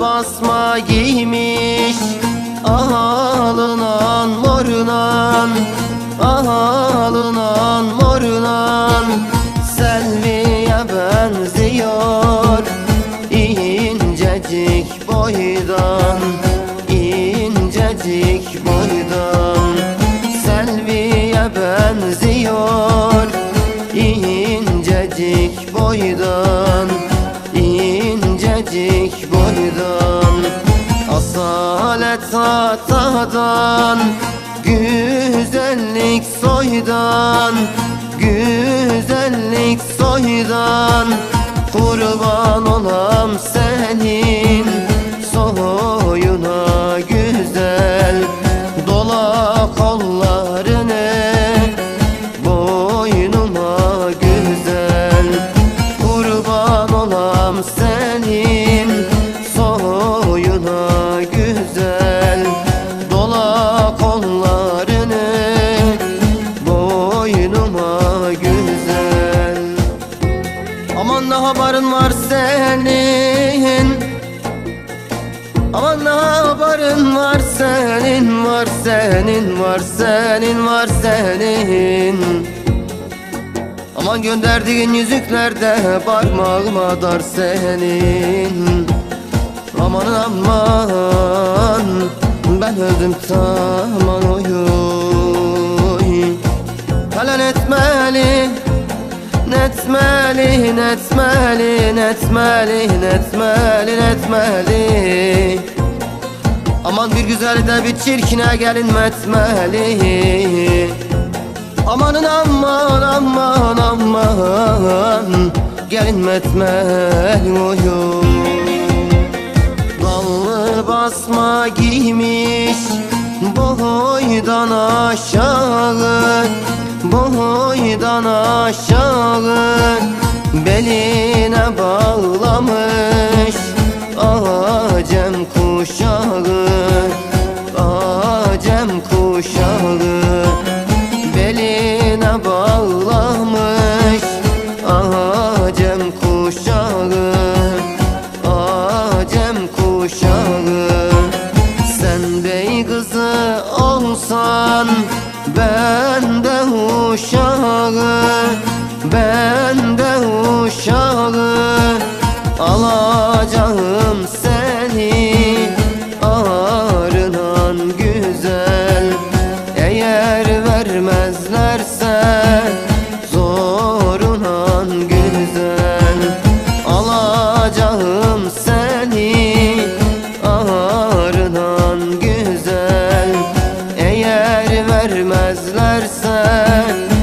basma giymiş Alınan morunan Alınan morunan Selviye benziyor İncecik boydan incecik boydan. Selviye benziyor İncecik boydan atadan Güzellik soydan Güzellik soydan Aman ne haberin var senin? Aman ne haberin var senin? Var senin var senin var senin. Aman gönderdiğin yüzüklerde parmağıma dar senin. Aman aman ben öldüm tamam oy Netmeli, netmeli, netmeli, netmeli, netmeli Aman bir güzel de bir çirkine gelin metmeli Amanın aman aman aman. Gelin metmeli oyun. Dallı basma giymiş Boydan aşağı Boydan aşağı Beline bağlamış Acem kuşağı Acem kuşağı Beline bağlamış Acem kuşağı Acem kuşağı uşağı Ben de uşağı. Alacağım seni Ağrınan güzel. Eğer vermezlerse Zorunan güzel. Alacağım seni sen